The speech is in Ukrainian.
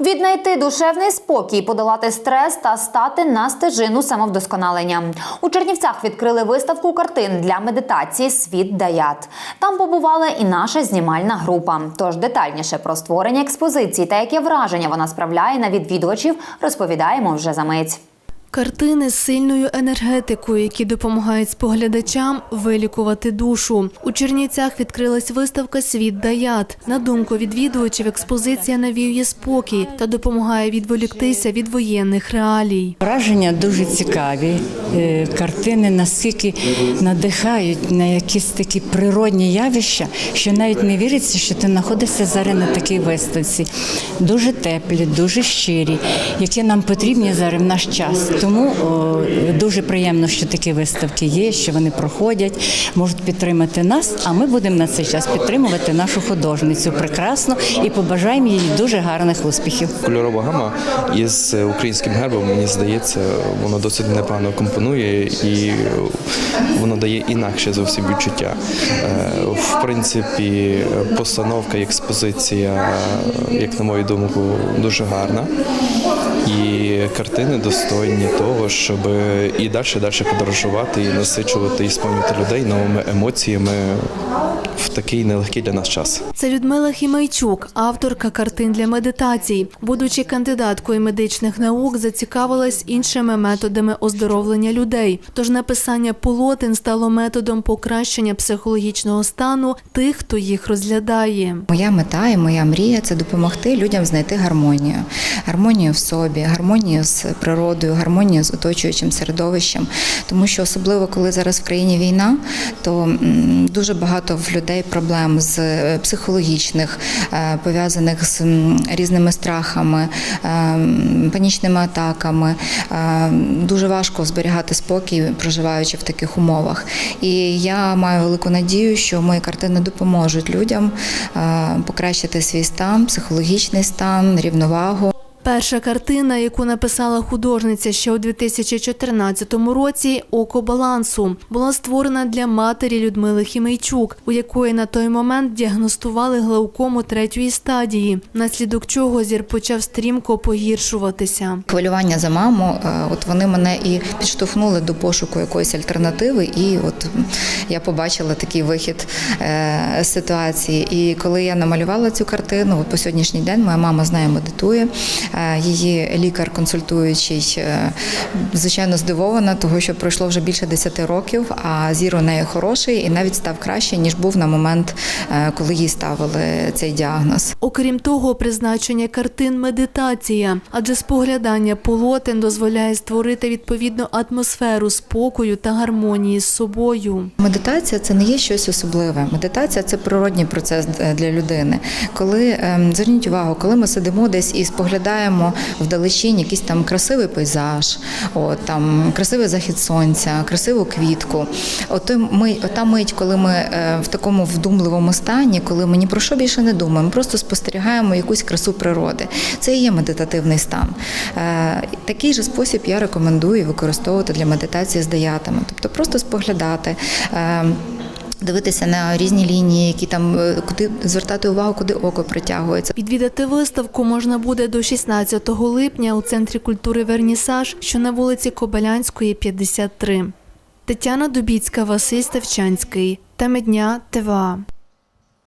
Віднайти душевний спокій, подолати стрес та стати на стежину самовдосконалення. У Чернівцях відкрили виставку картин для медитації Світ Даят. Там побувала і наша знімальна група. Тож детальніше про створення експозиції та яке враження вона справляє на відвідувачів, розповідаємо вже за мить. Картини з сильною енергетикою, які допомагають споглядачам вилікувати душу. У Чернівцях відкрилась виставка Світ Даят. На думку відвідувачів, експозиція навіює спокій та допомагає відволіктися від воєнних реалій. Враження дуже цікаві. Е, Картини наскільки надихають на якісь такі природні явища, що навіть не віриться, що ти знаходишся зараз на такій виставці. Дуже теплі, дуже щирі, які нам потрібні зараз в наш час. Тому о, дуже приємно, що такі виставки є, що вони проходять, можуть підтримати нас. А ми будемо на цей час підтримувати нашу художницю прекрасно і побажаємо їй дуже гарних успіхів. Кольорова гама із українським гербом, мені здається, воно досить непогано компонує і воно дає інакше зовсім відчуття. Е, В принципі, постановка експозиція, як на мою думку, дуже гарна. І картини достойні того, щоб і далі далі подорожувати, і насичувати, і сповнювати людей новими емоціями в такий нелегкий для нас час. Це Людмила Хімайчук, авторка картин для медитацій. Будучи кандидаткою медичних наук, зацікавилась іншими методами оздоровлення людей. Тож написання полотен стало методом покращення психологічного стану тих, хто їх розглядає. Моя мета і моя мрія це допомогти людям знайти гармонію, гармонію в собі, гармонію з природою, гармонію з оточуючим середовищем. Тому що особливо коли зараз в країні війна, то дуже багато в людей проблем з е, психологічних, е, пов'язаних з різними страхами, е, панічними атаками. Дуже важко зберігати спокій, проживаючи в таких умовах. І я маю велику надію, що мої картини допоможуть людям покращити свій стан, психологічний стан, рівновагу. Перша картина, яку написала художниця ще у 2014 році Око балансу, була створена для матері Людмили Хімейчук, у якої на той момент діагностували глаукому третьої стадії, наслідок чого зір почав стрімко погіршуватися. Хвилювання за маму, от вони мене і підштовхнули до пошуку якоїсь альтернативи, і от я побачила такий вихід е, ситуації. І коли я намалювала цю картину, от по сьогоднішній день моя мама з нею медитує. Е, Її лікар консультуючий, е, звичайно, здивована, того що пройшло вже більше 10 років, а зір у неї хороший і навіть став краще, ніж був на момент, е, коли їй ставили цей діагноз. Окрім того, призначення картин медитація, адже споглядання полотен дозволяє створити відповідну атмосферу спокою та гармонії з собою. Медитація це не є щось особливе. Медитація це природній процес для людини. Коли ем, зверніть увагу, коли ми сидимо десь і споглядаємо вдалечінь якийсь там красивий пейзаж, от там красивий захід сонця, красиву квітку. От ми, ота мить, коли ми е, в такому вдумливому стані, коли ми ні про що більше не думаємо, просто спостерігаємо якусь красу природи. Це і є медитативний стан. Е, Такий же спосіб я рекомендую використовувати для медитації з даятами, тобто просто споглядати. Дивитися на різні лінії, які там е, куди звертати увагу, куди око притягується. Відвідати виставку можна буде до 16 липня у центрі культури Вернісаж, що на вулиці Кобилянської, 53. Тетяна Дубіцька, Василь Ставчанський. Теми дня ТВА.